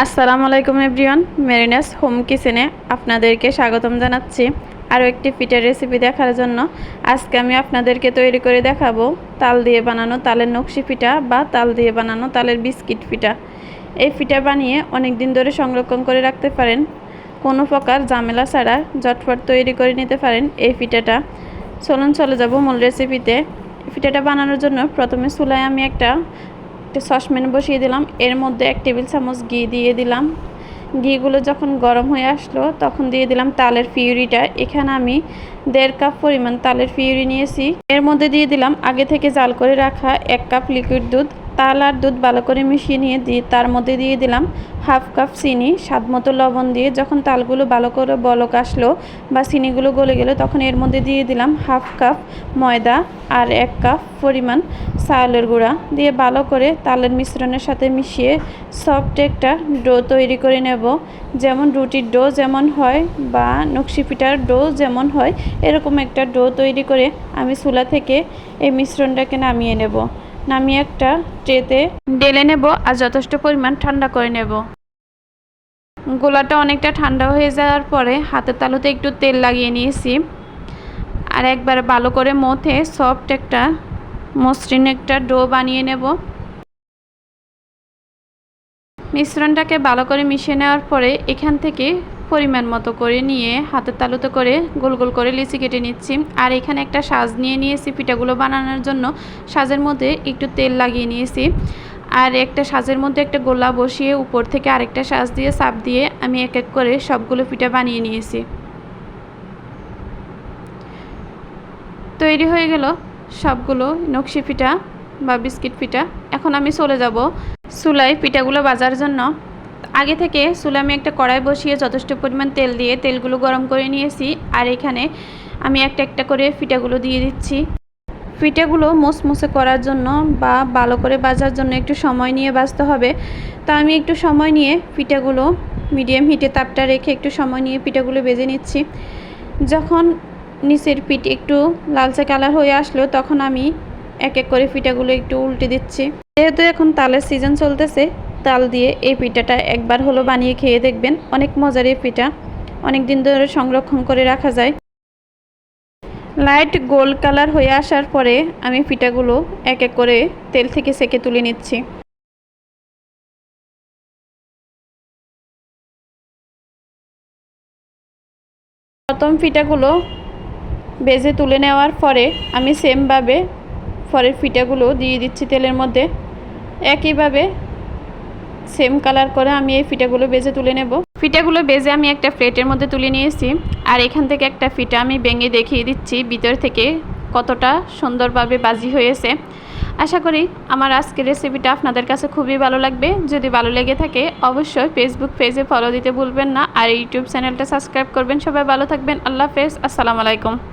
আসসালামু আলাইকুম everyone, মেরিনাস home কিচেনে আপনাদেরকে স্বাগতম জানাচ্ছি আরও একটি পিঠার রেসিপি দেখার জন্য। আজকে আমি আপনাদেরকে তৈরি করে দেখাবো তাল দিয়ে বানানো তালের নকশি পিঠা বা তাল দিয়ে বানানো তালের বিস্কিট পিঠা এই পিঠা বানিয়ে অনেক দিন ধরে সংরক্ষণ করে রাখতে পারেন। কোনো প্রকার ঝামেলা ছাড়া ঝটফট তৈরি করে নিতে পারেন এই পিঠাটা চলুন চলে যাব মূল রেসিপিতে। পিঠাটা বানানোর জন্য প্রথমে চুলায় আমি একটা একটা সসপ্যান বসিয়ে দিলাম। এর মধ্যে এক টেবিল চামচ ঘি দিয়ে দিলাম। ঘিগুলো যখন গরম হয়ে আসলো, তখন দিয়ে দিলাম তালের পিউরিটা। এখানে আমি দেড় কাপ পরিমাণ তালের পিউরি নিয়েছি। এর মধ্যে দিয়ে দিলাম আগে থেকে জাল করে রাখা এক কাপ লিকুইড দুধ। তাল আর দুধ ভালো করে মিশিয়ে নিয়ে দিয়ে তার মধ্যে দিয়ে দিলাম হাফ কাপ চিনি, স্বাদ মতো লবণ দিয়ে যখন তালগুলো ভালো করে বলক আসলো বা চিনিগুলো গলে গেলো, তখন এর মধ্যে দিয়ে দিলাম হাফ কাপ ময়দা আর এক কাপ পরিমাণ চাউলের গুঁড়া দিয়ে ভালো করে তালের মিশ্রণের সাথে মিশিয়ে সফট একটা ডো তৈরি করে নেব। যেমন রুটির ডো যেমন হয় বা নকশি পিঠার ডো যেমন হয়, এরকম একটা ডো তৈরি করে আমি চুলা থেকে এই মিশ্রণটাকে নামিয়ে নেব। নামিয়ে একটা ট্রেতে ডেলে নেব আর যথেষ্ট পরিমাণ ঠান্ডা করে নেব। গোলাটা অনেকটা ঠান্ডা হয়ে যাওয়ার পরে হাতের তালুতে একটু তেল লাগিয়ে নিয়েছি। আর একবার ভালো করে মথে সফট একটা মসৃণ একটা ডো বানিয়ে নেব। মিশ্রণটাকে ভালো করে মিশিয়ে নেওয়ার পরে এখান থেকে পরিমাণ মতো করে নিয়ে হাতের তালুতে করে গোল গোল করে লিচি কেটে নিচ্ছি। আর এখানে একটা সাজ নিয়ে নিয়েছি পিঠাগুলো বানানোর জন্য। সাজের মধ্যে একটু তেল লাগিয়ে নিয়েছি। আর একটা সাজের মধ্যে একটা গোলা বসিয়ে উপর থেকে আরেকটা সাজ দিয়ে চাপ দিয়ে আমি এক এক করে সবগুলো পিঠা বানিয়ে নিয়েছি। তৈরি হয়ে গেল সবগুলো নকশি পিঠা বা বিস্কিট পিঠা। এখন আমি চলে যাব চুলায় পিঠাগুলো বাজার জন্য। আগে থেকে চুলে আমি একটা কড়াই বসিয়ে যথেষ্ট পরিমাণ তেল দিয়ে তেলগুলো গরম করে নিয়েছি, আর এখানে আমি একটা একটা করে ফিটাগুলো দিয়ে দিচ্ছি। পিঠাগুলো মুসমুসে করার জন্য বা ভালো করে বাজার জন্য একটু সময় নিয়ে বাজতে হবে। তা আমি একটু সময় নিয়ে পিঠাগুলো মিডিয়াম হিটে তাপটা রেখে একটু সময় নিয়ে পিঠাগুলো বেজে নিচ্ছি। যখন নিচের পিঠ একটু লালচে কালার হয়ে আসলো, তখন আমি এক এক করে পিঠাগুলো একটু উল্টে দিচ্ছি। যেহেতু এখন তালের সিজন চলতেছে তাল দিয়ে এই পিঠাটা একবার হলো বানিয়ে খেয়ে দেখবেন। অনেক মজার এই পিঠা। অনেক দিন ধরে সংরক্ষণ করে রাখা যায়। লাইট গোল্ড কালার হয়ে আসার পরে আমি পিঠাগুলো এক এক করে তেল থেকে সেকে তুলে নিচ্ছি। প্রথম পিঠাগুলো বেজে তুলে নেওয়ার পরে আমি সেমভাবে পরের পিঠাগুলো দিয়ে দিচ্ছি তেলের মধ্যে। একইভাবে সেম কালার করে আমি এই ফিটাগুলো বেজে তুলে নেব। ফিটাগুলো বেজে আমি একটা প্লেটের মধ্যে তুলে নিয়েছি। আর এখান থেকে একটা ফিটা আমি ভেঙে দেখিয়ে দিচ্ছি ভিতর থেকে কতটা সুন্দরভাবে বাজি হয়েছে। আশা করি আমার আজকের রেসিপিটা আপনাদের কাছে খুবই ভালো লাগবে। যদি ভালো লেগে থাকে, অবশ্যই ফেসবুক পেজে ফলো দিতে ভুলবেন না। আর ইউটিউব চ্যানেলটা সাবস্ক্রাইব করবেন। সবাই ভালো থাকবেন। আল্লাহ হাফেজ। আসসালামু আলাইকুম।